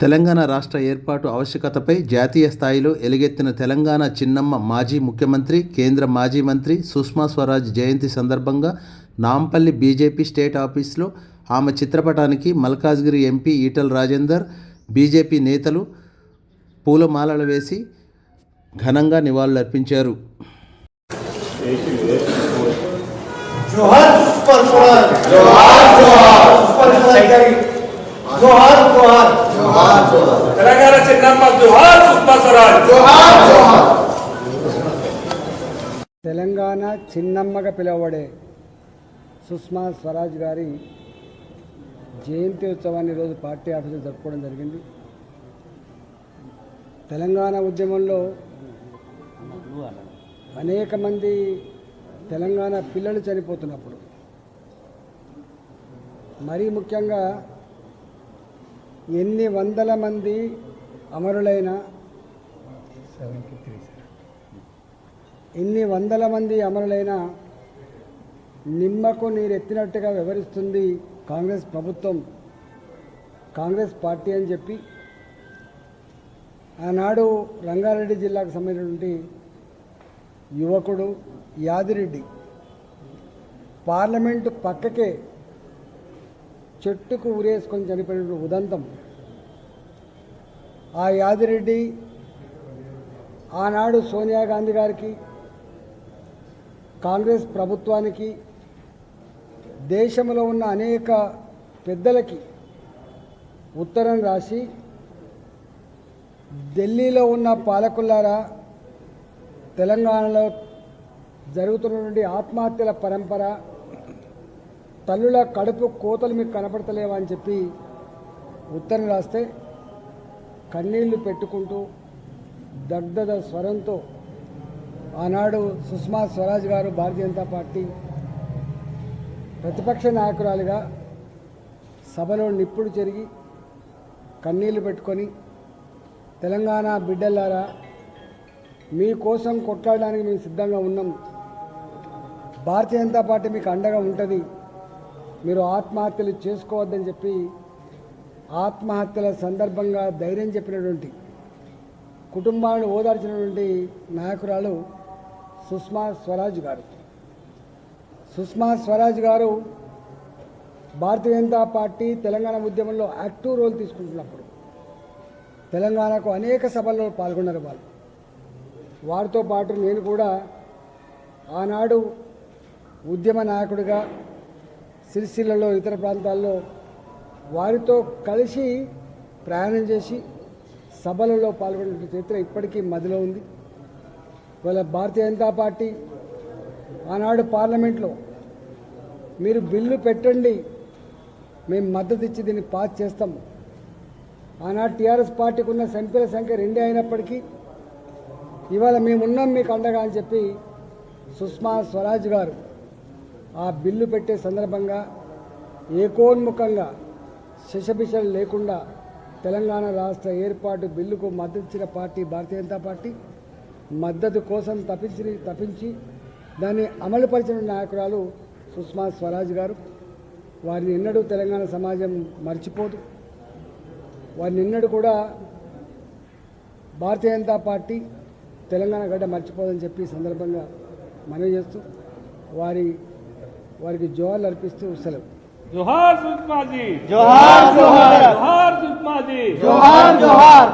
తెలంగాణ రాష్ట్ర ఏర్పాటు ఆవశ్యకతపై జాతీయ స్థాయిలో ఎలుగెత్తిన తెలంగాణ చిన్నమ్మ మాజీ ముఖ్యమంత్రి కేంద్ర మాజీ మంత్రి సుష్మా స్వరాజ్ జయంతి సందర్భంగా నాంపల్లి బీజేపీ స్టేట్ ఆఫీస్లో ఆమె చిత్రపటానికి మల్కాజ్గిరి ఎంపీ ఈటల్ రాజేందర్ బీజేపీ నేతలు పూలమాలలు వేసి ఘనంగా నివాళులర్పించారు. తెలంగాణ స్వరాజ్ తెలంగాణ చిన్నమ్మగా పిలువబడే సుష్మా స్వరాజ్ గారి జయంతి ఉత్సవాన్ని ఈరోజు పార్టీ ఆఫీసులు జరుపుకోవడం జరిగింది. తెలంగాణ ఉద్యమంలో అనేక మంది తెలంగాణ పిల్లలు చనిపోతున్నప్పుడు మరీ ముఖ్యంగా ఎన్ని వందల మంది అమరులైన ఎన్ని వందల మంది అమరులైన నిమ్మకు నీరెత్తినట్టుగా వివరిస్తుంది కాంగ్రెస్ ప్రభుత్వం కాంగ్రెస్ పార్టీ అని చెప్పి. ఆనాడు రంగారెడ్డి జిల్లాకు సంబంధించినటువంటి యువకుడు యాదిరెడ్డి. పార్లమెంటు పక్కకే చెట్టుకు ఉరేసుకొని చనిపోయిన ఉదంతం. ఆ యాదిరెడ్డి ఆనాడు సోనియా గాంధీ గారికి కాంగ్రెస్ ప్రభుత్వానికి దేశంలో ఉన్న అనేక పెద్దలకి ఉత్తరం రాసి ఢిల్లీలో ఉన్న పాలకులారా తెలంగాణలో జరుగుతున్నటువంటి ఆత్మహత్యల పరంపర తల్లుల కడుపు కోతలు మీకు కనపడతలేవా అని చెప్పి ఉత్తరం రాస్తే కన్నీళ్ళు పెట్టుకుంటూ దగ్ధద స్వరంతో ఆనాడు సుష్మా స్వరాజ్ గారు భారతీయ జనతా పార్టీ ప్రతిపక్ష నాయకురాలిగా సభలో నిప్పుడు జరిగి కన్నీళ్ళు పెట్టుకొని తెలంగాణ బిడ్డలారా మీకోసం కొట్లాడడానికి మేము సిద్ధంగా ఉన్నాం. భారతీయ జనతా పార్టీ మీకు అండగా ఉంటుంది. మీరు ఆత్మహత్యలు చేసుకోవద్దని చెప్పి ఆత్మహత్యల సందర్భంగా ధైర్యం చెప్పినటువంటి కుటుంబాలను ఓదార్చినటువంటి నాయకురాలు సుష్మా స్వరాజ్ గారు. సుష్మా స్వరాజ్ గారు భారతీయ జనతా పార్టీ తెలంగాణ ఉద్యమంలో యాక్టివ్ రోల్ తీసుకుంటున్నప్పుడు తెలంగాణకు అనేక సభల్లో పాల్గొన్నారు వాళ్ళు. వారితో పాటు నేను కూడా ఆనాడు ఉద్యమ నాయకుడిగా సిరిసిల్లలో ఇతర ప్రాంతాల్లో వారితో కలిసి ప్రయాణం చేసి సభలలో పాల్గొన్న చరిత్ర ఇప్పటికీ మదిలో ఉంది. ఇవాళ భారతీయ జనతా పార్టీ ఆనాడు పార్లమెంట్లో మీరు బిల్లు పెట్టండి మేము మద్దతు ఇచ్చి దీన్ని పాస్ చేస్తాం. ఆనాడు టీఆర్ఎస్ పార్టీకి ఉన్న ఎంపీల సంఖ్య రెండే అయినప్పటికీ ఇవాళ మేమున్నాం మీకు అండగా అని చెప్పి సుష్మా స్వరాజ్ గారు ఆ బిల్లు పెట్టే సందర్భంగా ఏకోన్ముఖంగా శశబిషలు లేకుండా తెలంగాణ రాష్ట్ర ఏర్పాటు బిల్లుకు మద్దతిచ్చిన పార్టీ భారతీయ జనతా పార్టీ మద్దతు కోసం తప్పించి తప్పించి దాన్ని అమలుపరిచిన నాయకురాలు సుష్మా స్వరాజ్ గారు. వారిని ఎన్నడూ తెలంగాణ సమాజం మర్చిపోదు. వారిని ఎన్నడూ కూడా భారతీయ జనతా పార్టీ తెలంగాణ గడ్డ మర్చిపోదని చెప్పి సందర్భంగా మనవి చేస్తూ వారి వారికి జోహార్లు అర్పిస్తూ సెలవు జోహార్ సుష్మాజీ జోహార్ జోహార్ జోహార్ సుష్మాజీ జోహార్ జోహార్